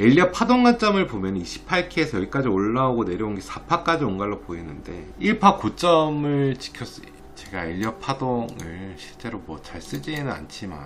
엘리엇 파동 관점을 보면 28키에서 여기까지 올라오고 내려온 게 4파까지 온 걸로 보이는데 1파 고점을 지켰어요. 제가 엘리엇 파동을 실제로 뭐 잘 쓰지는 않지만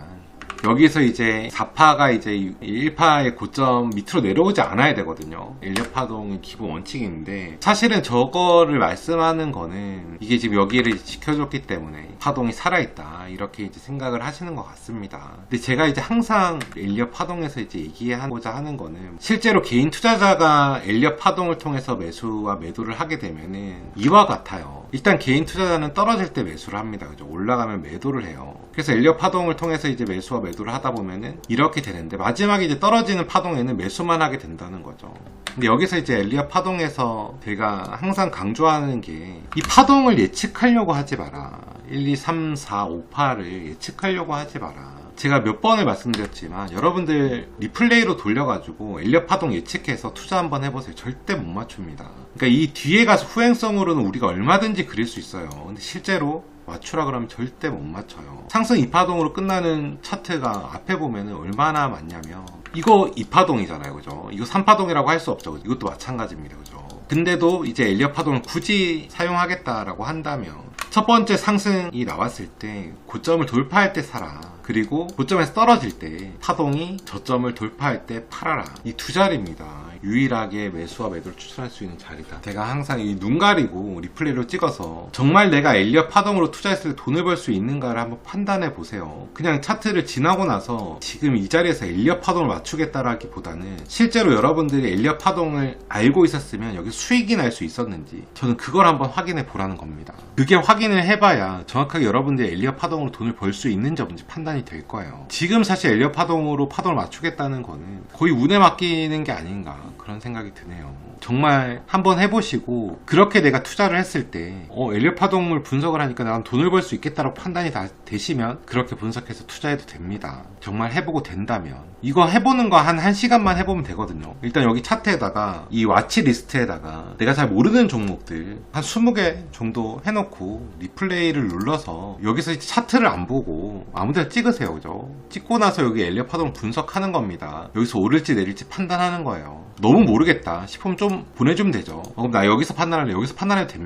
여기서 이제 4파가 이제 1파의 고점 밑으로 내려오지 않아야 되거든요. 엘리엇 파동이 기본 원칙인데 사실은 저거를 말씀하는 거는 이게 지금 여기를 지켜줬기 때문에 파동이 살아있다 이렇게 이제 생각을 하시는 것 같습니다. 근데 제가 이제 항상 엘리엇 파동에서 이제 얘기하고자 하는 거는 실제로 개인 투자자가 엘리엇 파동을 통해서 매수와 매도를 하게 되면은 이와 같아요. 일단 개인 투자자는 떨어질 때 매수를 합니다. 그죠? 올라가면 매도를 해요. 그래서 엘리엇 파동을 통해서 이제 매수와 매도를 하다 보면은 이렇게 되는데 마지막에 이제 떨어지는 파동에는 매수만 하게 된다는 거죠. 근데 여기서 이제 엘리엇 파동에서 제가 항상 강조하는 게 이 파동을 예측하려고 하지 마라. 1, 2, 3, 4, 5파를 예측하려고 하지 마라. 제가 몇 번을 말씀드렸지만 여러분들 리플레이로 돌려가지고 엘리엇 파동 예측해서 투자 한번 해보세요. 절대 못 맞춥니다. 그러니까 이 뒤에 가서 후행성으로는 우리가 얼마든지 그릴 수 있어요. 근데 실제로 맞추라 그러면 절대 못 맞춰요. 상승 2파동으로 끝나는 차트가 앞에 보면은 얼마나 많냐면 이거 2파동이잖아요. 그죠? 이거 3파동이라고 할 수 없죠. 그죠? 이것도 마찬가지입니다. 그죠? 근데도 이제 엘리엇 파동을 굳이 사용하겠다라고 한다면 첫 번째 상승이 나왔을 때 고점을 돌파할 때 사라. 그리고 고점에서 떨어질 때 파동이 저점을 돌파할 때 팔아라. 이 두 자리입니다. 유일하게 매수와 매도를 추천할 수 있는 자리다. 제가 항상 이 눈 가리고 리플레이로 찍어서 정말 내가 엘리엇 파동으로 투자했을 때 돈을 벌 수 있는가를 한번 판단해 보세요. 그냥 차트를 지나고 나서 지금 이 자리에서 엘리엇 파동을 맞추겠다라기보다는 실제로 여러분들이 엘리엇 파동을 알고 있었으면 여기 수익이 날 수 있었는지 저는 그걸 한번 확인해 보라는 겁니다. 그게 확인을 해봐야 정확하게 여러분들이 엘리엇 파동으로 돈을 벌 수 있는지 없는지 판단이 될 거예요. 지금 사실 엘리엇 파동으로 파동을 맞추겠다는 거는 거의 운에 맡기는 게 아닌가 그런 생각이 드네요. 정말 한번 해보시고 그렇게 내가 투자를 했을 때 어, 엘리엇 파동을 분석을 하니까 난 돈을 벌 수 있겠다라고 판단이 다 되시면 그렇게 분석해서 투자해도 됩니다. 정말 해보고 된다면 이거 해보는 거 한 1시간만 해보면 되거든요. 일단 여기 차트에다가 이 와치 리스트에다가 내가 잘 모르는 종목들 한 20개 정도 해놓고 리플레이를 눌러서 여기서 차트를 안 보고 아무데나 찍으세요. 그죠? 찍고 나서 여기 엘리엇 파동 분석하는 겁니다. 여기서 오를지 내릴지 판단하는 거예요. 너무 모르겠다 싶으면 좀 보내주면 되죠. 어, 그럼 나 여기서 판단할래. 여기서 판단해도 됩니다.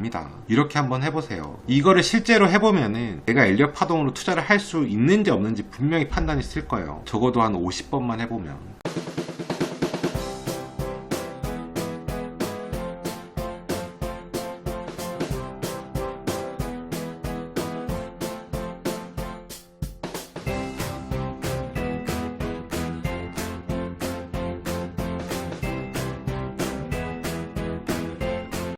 이렇게 한번 해보세요. 이거를 실제로 해보면은 내가 엘리엇 파동으로 투자를 할 수 있는지 없는지 분명히 판단이 쓸 거예요. 적어도 한 50번만 해보면.